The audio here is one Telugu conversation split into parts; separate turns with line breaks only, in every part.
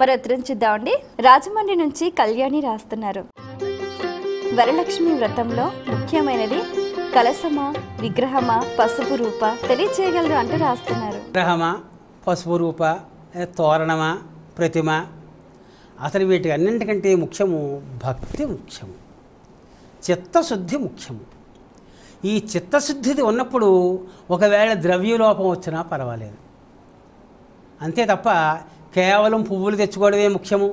మరి చూద్దామండి రాజమండ్రి నుంచి కళ్యాణి రాస్తున్నారు. వరలక్ష్మి వ్రతంలో ముఖ్యమైనది కలసమా విగ్రహమా పసుపు రూప తెలియచేయగలరు అంటూ రాస్తున్నారు.
విగ్రహమా పసుపు రూప తోరణమా ప్రతిమ? అసలు వీటి అన్నింటికంటే ముఖ్యము భక్తి ముఖ్యము. చిత్తశుద్ధి ముఖ్యము. ఈ చిత్తశుద్ధిది ఉన్నప్పుడు ఒకవేళ ద్రవ్యలోపం వచ్చినా పర్వాలేదు. అంతే తప్ప కేవలం పువ్వులు తెచ్చుకోవడమే ముఖ్యము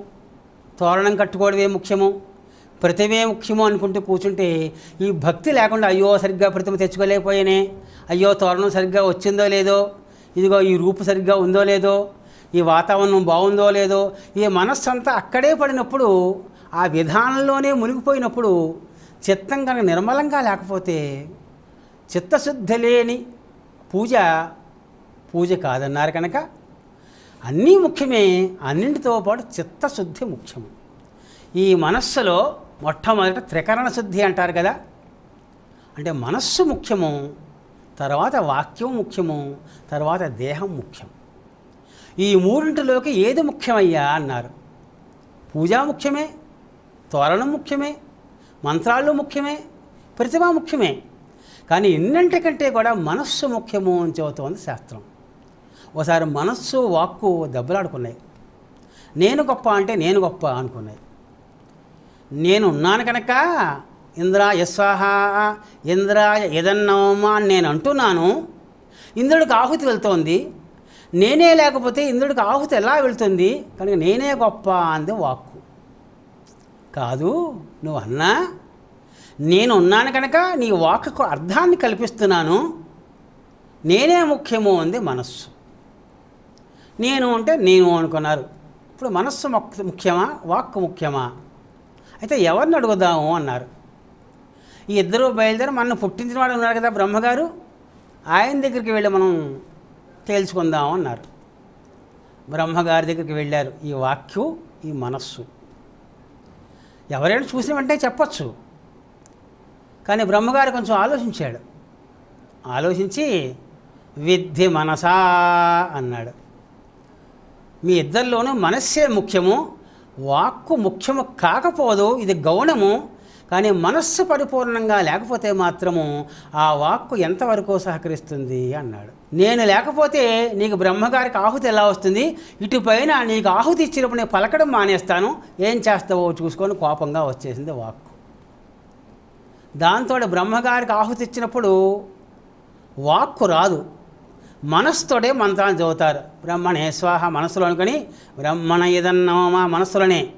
తోరణం కట్టుకోవడమే ముఖ్యము ప్రతిమే ముఖ్యము అనుకుంటూ కూర్చుంటే ఈ భక్తి లేకుండా అయ్యో సరిగ్గా ప్రతిమ తెచ్చుకోలేకపోయానే అయ్యో తోరణం సరిగ్గా వచ్చిందో లేదో ఇదిగో ఈ రూపు సరిగ్గా ఉందో లేదో ఈ వాతావరణం బాగుందో లేదో ఈ మనస్సు అంతా అక్కడే పడినప్పుడు ఆ విధానంలోనే మునిగిపోయినప్పుడు చిత్తం కనుక నిర్మలంగా లేకపోతే చిత్తశుద్ధి లేని పూజ పూజ కాదన్నారు కనుక అన్నీ ముఖ్యమే అన్నింటితో పాటు చిత్తశుద్ధి ముఖ్యము. ఈ మనస్సులో మొట్టమొదట త్రికరణ శుద్ధి అంటారు కదా. అంటే మనస్సు ముఖ్యము తర్వాత వాక్యం ముఖ్యము తర్వాత దేహం ముఖ్యం ఈ మూడింటిలోకి ఏది ముఖ్యమయ్యా అన్నారు. పూజ ముఖ్యమే తోరణం ముఖ్యమే మంత్రాలు ముఖ్యమే ప్రతిభ ముఖ్యమే. కానీ ఎన్నింటికంటే కూడా మనస్సు ముఖ్యము అని చెబుతోంది శాస్త్రం. ఒకసారి మనస్సు వాక్కు దెబ్బలాడుకున్నాయి. నేను గొప్ప అంటే నేను గొప్ప అనుకున్నాయి. నేను ఉన్నాను కనుక ఇంద్ర యస్వాహ ఇంద్రాయ యదన్నవమా అని నేను అంటున్నాను. ఇంద్రుడికి ఆహుతి వెళ్తోంది. నేనే లేకపోతే ఇంద్రుడికి ఆహుతి ఎలా వెళ్తుంది? కనుక నేనే గొప్ప అంది వాక్కు. కాదు నువ్వు అన్నా నేను ఉన్నాను కనుక నీ వాక్కు అర్థాన్ని కల్పిస్తున్నాను. నేనే ముఖ్యము అంది మనస్సు. నేను అంటే నేను అనుకున్నారు. ఇప్పుడు మనస్సు మొక్- ముఖ్యమా? వాక్కు ముఖ్యమా? అయితే ఎవరిని అడుగుదాము అన్నారు. ఈ ఇద్దరు బయలుదేరి మనం పుట్టించిన వాడు ఉన్నారు కదా బ్రహ్మగారు ఆయన దగ్గరికి వెళ్ళి మనం తేల్చుకుందాం అన్నారు. బ్రహ్మగారి దగ్గరికి వెళ్ళారు. ఈ వాక్యు ఈ మనస్సు. ఎవరైనా చూసిన వెంటనే చెప్పచ్చు. కానీ బ్రహ్మగారు కొంచెం ఆలోచించాడు. ఆలోచించి విద్ధి మనసా అన్నాడు. మీ ఇద్దరిలోనూ మనస్సే ముఖ్యము వాక్కు ముఖ్యము కాకపోదు ఇది గౌణము. కానీ మనస్సు పరిపూర్ణంగా లేకపోతే మాత్రము ఆ వాక్కు ఎంతవరకు సహకరిస్తుంది అన్నాడు. నేను లేకపోతే నీకు బ్రహ్మగారికి ఆహుతి ఎలా వస్తుంది? ఇటుపైన నీకు ఆహుతి ఇచ్చినప్పుడు నేను పలకడం మానేస్తాను. ఏం చేస్తావో చూసుకొని కోపంగా వచ్చేసింది వాక్కు. దాంతో బ్రహ్మగారికి ఆహుతి ఇచ్చినప్పుడు వాక్కు రాదు. మనస్సుతోటే మంత్రాలు చదువుతారు. బ్రహ్మణే స్వాహ మనస్సులో అనుకొని బ్రహ్మణ ఏదన్నమా మనస్సులోనే.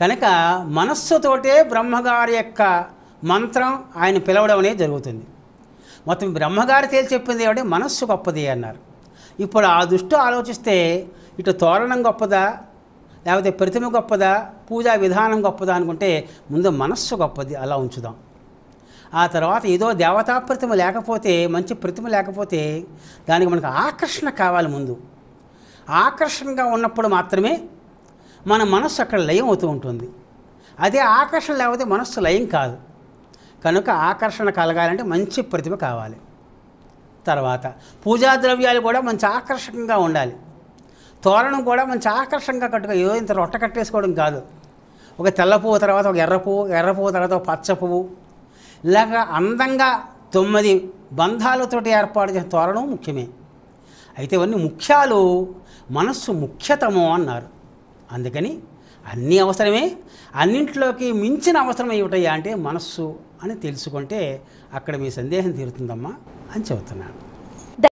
కనుక మనస్సుతోటే బ్రహ్మగారి యొక్క మంత్రం ఆయన పిలవడం అనేది జరుగుతుంది. మొత్తం బ్రహ్మగారి తేల్చి చెప్పింది ఏమంటే? మనస్సు గొప్పది అన్నారు. ఇప్పుడు ఆ దృష్టి ఆలోచిస్తే ఇటు తోరణం గొప్పదా? లేకపోతే ప్రతిమ గొప్పదా? పూజా విధానం గొప్పదా అనుకుంటే ముందు మనస్సు గొప్పది. అలా ఉంచుదాం. ఆ తర్వాత ఏదో దేవతా ప్రతిమ లేకపోతే మంచి ప్రతిమ లేకపోతే దానికి మనకు ఆకర్షణ కావాలి ముందు. ఆకర్షణగా ఉన్నప్పుడు మాత్రమే మన మనస్సు అక్కడ లయం అవుతూ ఉంటుంది. అదే ఆకర్షణ లేకపోతే మనస్సు లయం కాదు. కనుక ఆకర్షణ కలగాలంటే మంచి ప్రతిభ కావాలి. తర్వాత పూజా ద్రవ్యాలు కూడా మంచి ఆకర్షకంగా ఉండాలి. తోరణం కూడా మంచి ఆకర్షంగా కట్టుకో ఏదో ఇంత రొట్ట కట్టేసుకోవడం కాదు. ఒక తెల్ల పువ్వు తర్వాత ఒక ఎర్ర పువ్వు ఎర్ర పువ్వు తర్వాత ఒక పచ్చ పువ్వు లేక అందంగా తొమ్మిది బంధాలతోటి ఏర్పాటు చేసిన తోరణం ముఖ్యమే. అయితే ఇవన్నీ ముఖ్యాలు మనస్సు ముఖ్యతము అన్నారు. అందుకని అన్నీ అవసరమే అన్నింటిలోకి మించిన అవసరం ఏమిటయ్యా అంటే మనస్సు అని తెలుసుకుంటే అక్కడ మీ సందేహం తీరుతుందమ్మా అని చెబుతున్నాను.